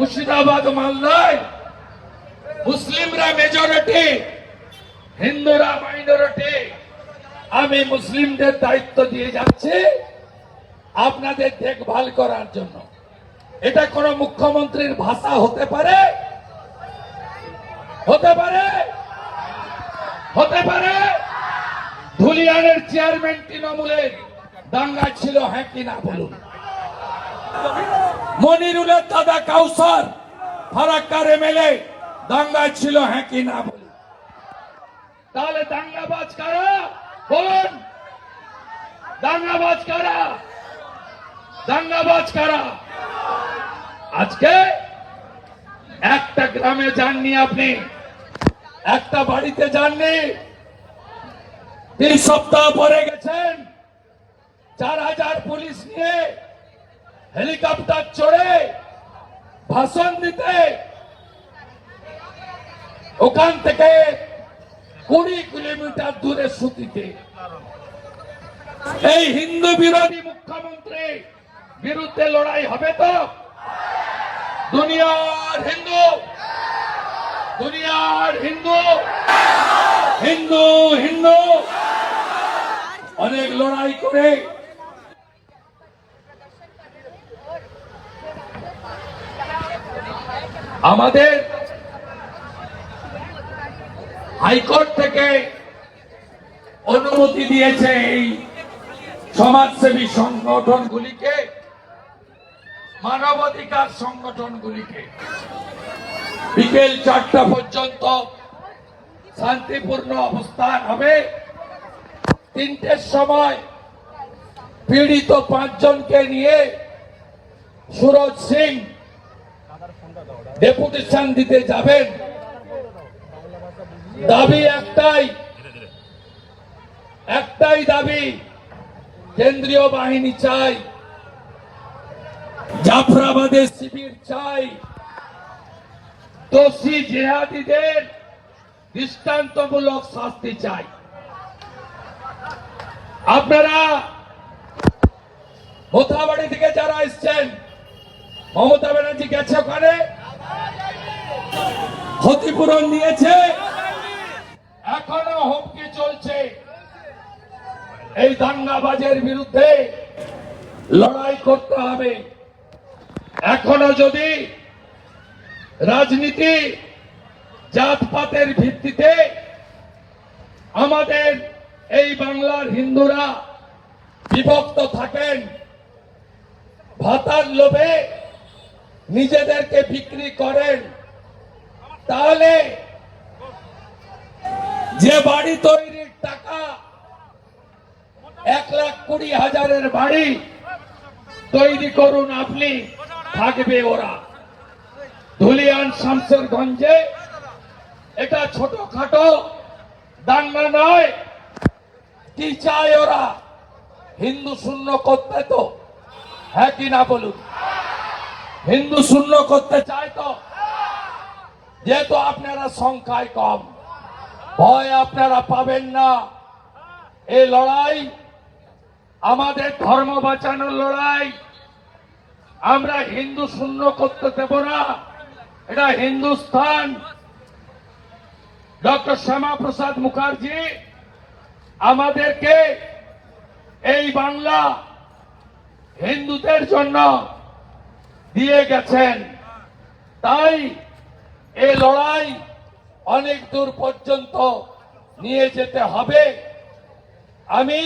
মুর্শিদাবাদ মালদায় মুসলিমরা মেজরিটি হিন্দুরা মাইনরিটি আমি মুসলিমদের দায়িত্ব দিয়ে যাচ্ছি আপনাদের দেখভাল করার জন্য। এটা কোন মুখ্যমন্ত্রীর ভাষা হতে পারে? হতে পারে? হতে পারে? ধুলিয়ানের চেয়ারম্যান তৃণমূলের দাঙ্গা ছিল হ্যাঁ কিনা বলুন? মনিরুলের দাদা কাউসার, ফারাক্কার এমএলএ, দাঙ্গায় ছিল হ্যাঁ কি না বলুন তাহলে দাঙ্গাবাজ কারা? বলুন। দাঙ্গাবাজ কারা? দাঙ্গাবাজ কারা? আজকে একটা গ্রামে যাননি আপনি, একটা বাড়িতে যাননি। তিন সপ্তাহ পরে গেছেন। চার হাজার পুলিশ নিয়ে হেলিকপ্টার চড়ে ভাষণ দিতে ওখান থেকে কুড়ি কিলোমিটার দূরে সুতিতে। এই হিন্দু বিরোধী মুখ্যমন্ত্রী বিরুদ্ধে লড়াই হবে তো? দুনিয়ার হিন্দু দুনিয়ার হিন্দু হিন্দু হিন্দু। অনেক লড়াই করে আমাদের হাইকোর্ট থেকে অনুমতি দিয়েছে এই সমাজসেবী সংগঠনগুলিকে, মানবাধিকার সংগঠনগুলিকে। বিকেল চারটা পর্যন্ত শান্তিপূর্ণ অবস্থান হবে। তিনটের সময় পীড়িত পাঁচজনকে নিয়ে সুরজ সিং ডেপুটেশন দিতে যাবেন। দাবি একটাই। একটাই দাবি, কেন্দ্রীয় বাহিনী চাই। জাফরাবাদের শিবির চাই। দোষী জেহাদিদের দৃষ্টান্তমূলক শাস্তি চাই। আপনারা মোথাবাড়ি থেকে যারা এসছেন, মমতা ব্যানার্জি গেছে ওখানে। ক্ষতিপূরণ দিয়েছে। এখনও হুমকি চলছে। এই দাঙ্গাবাজের বিরুদ্ধে লড়াই করতে হবে। এখনও যদি রাজনীতি জাতপাতের ভিত্তিতে আমাদের এই বাংলার হিন্দুরা বিভক্ত থাকেন, ভাতার লোভে নিজেদেরকে বিক্রি করেন, তাহলে যে বাড়ি তৈরির টাকা এক লাখ কুড়ি হাজারের বাড়ি তৈরি করুন আপনি, থাকবে ওরা। ধুলিয়ান শামসেরগঞ্জে এটা ছোটখাটো দাঙ্গা নয়, কি চায় ওরা? হিন্দু শূন্য করতে তো হ্যাঁ কি না বলুন? হিন্দু শূন্য করতে চায় তো? যেহেতু আপনারা সংখ্যায় কম, ভয় আপনারা পাবেন না। এই লড়াই, আমাদের ধর্ম বাঁচানোর লড়াই। আমরা হিন্দু শূন্য করতে দেব না। এটা হিন্দুস্থান। ডক্টর শ্যামা প্রসাদ মুখার্জি আমাদেরকে এই বাংলা হিন্দুদের জন্য দিয়ে গেছেন। তাই এই লড়াই অনেক দূর পর্যন্ত নিয়ে যেতে হবে। আমি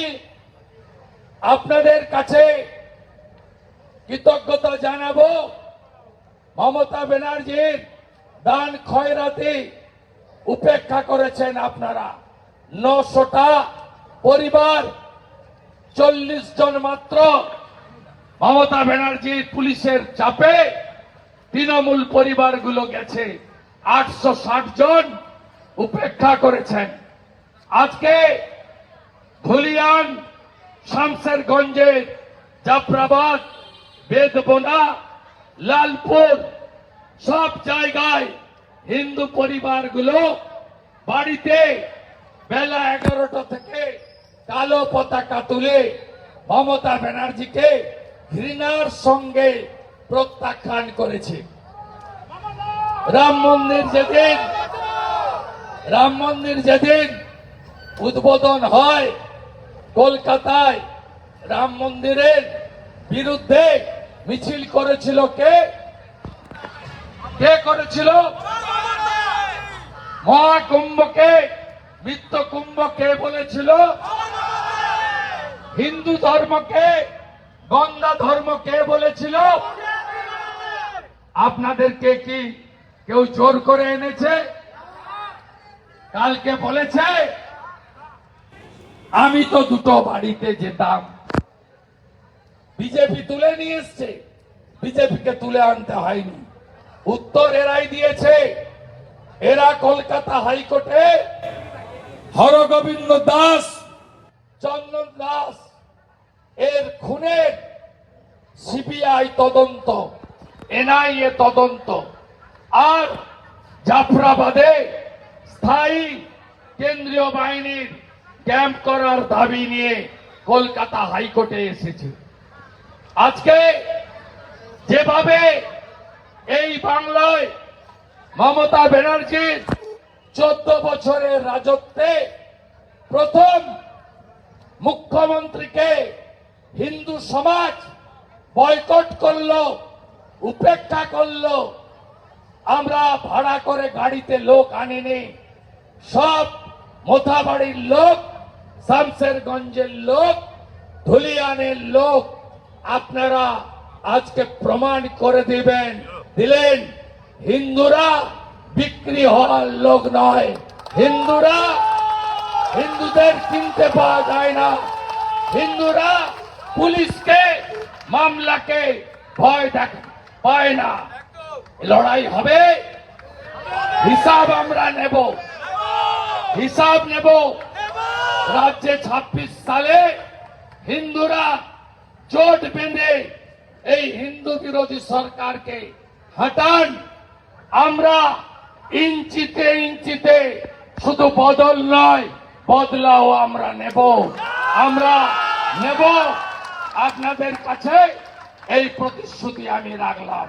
আপনাদের কাছে কৃতজ্ঞতা জানাব। মমতা ব্যানার্জির দান খয়রাতি উপেক্ষা করেছেন আপনারা। নশোটা পরিবার, চল্লিশ জন মাত্র মমতা ব্যানার্জি পুলিশের চাপে তৃণমূল পরিবারগুলো গেছে। আটশো ষাট জন উপেক্ষা করেছেন। আজকে ধুলিয়ান শামসেরগঞ্জের জাফরাবাদ, বেদবোনা, লালপুর সব জায়গায় হিন্দু পরিবারগুলো বাড়িতে বেলা এগারোটা থেকে কালো পতাকা তুলে মমতা ব্যানার্জিকে ঘৃণার সঙ্গে প্রত্যাখ্যান করেছে। রাম মন্দির যেদিন, রাম মন্দির যেদিন উদ্বোধন হয়, কলকাতায় রাম মন্দিরের বিরুদ্ধে মিছিল করেছিল কে? কে করেছিল? মহাকুম্ভকে মিত্র কুম্ভ কে বলেছিল। হিন্দু ধর্মকে গঙ্গা ধর্ম কে বলেছিল? আপনাদেরকে কি কেউ জোর করে এনেছে? কালকে বলেছে, আমি তো দুটো বাড়িতে যেতাম। বিজেপি তুলে নিয়ে এসছে। বিজেপিকে তুলে আনতে হয়নি। উত্তর এরাই দিয়েছে। এরা কলকাতা হাইকোর্টে হরগোবিন্দ দাস, চন্দন দাস এর খুনের সিবিআই তদন্ত, এনআইএ তদন্ত, আর জাফরাবাদে স্থায়ী কেন্দ্রীয় বাহিনীর ক্যাম্প করার দাবি নিয়ে কলকাতা হাইকোর্টে এসেছে। আজকে যেভাবে এই বাংলায় মমতা ব্যানার্জির চোদ্দ বছরের রাজত্বে প্রথম মুখ্যমন্ত্রীকে হিন্দু সমাজ বয়কট করল, উপেক্ষা করল। আমরা ভাড়া করে গাড়িতে লোক আনিনি। সব মোথাবাড়ির লোক শামসেরগঞ্জের লোক, ধুলিয়ানের লোক, আপনারা আজকে প্রমাণ করে দিবেন, দিলেন, হিন্দুরা বিক্রি হওয়ার লোক নয়। হিন্দুরা হিন্দুদের কিনতে পাওয়া যায় না। হিন্দুরা পুলিশকে মামলাকে ভয় দেখ পায় না। লড়াই হবে। হিসাব আমরা নেব। হিসাব নেব। রাজ্যে ছাব্বিশ সালে হিন্দুরা জোট বেঁধে এই হিন্দু বিরোধী সরকারকে হটান। আমরা ইঞ্চিতে ইঞ্চিতে শুধু বদল নয় বদলাও আমরা নেব। আমরা নেব। আপনাদের কাছে এই প্রতিশ্রুতি আমি রাখলাম।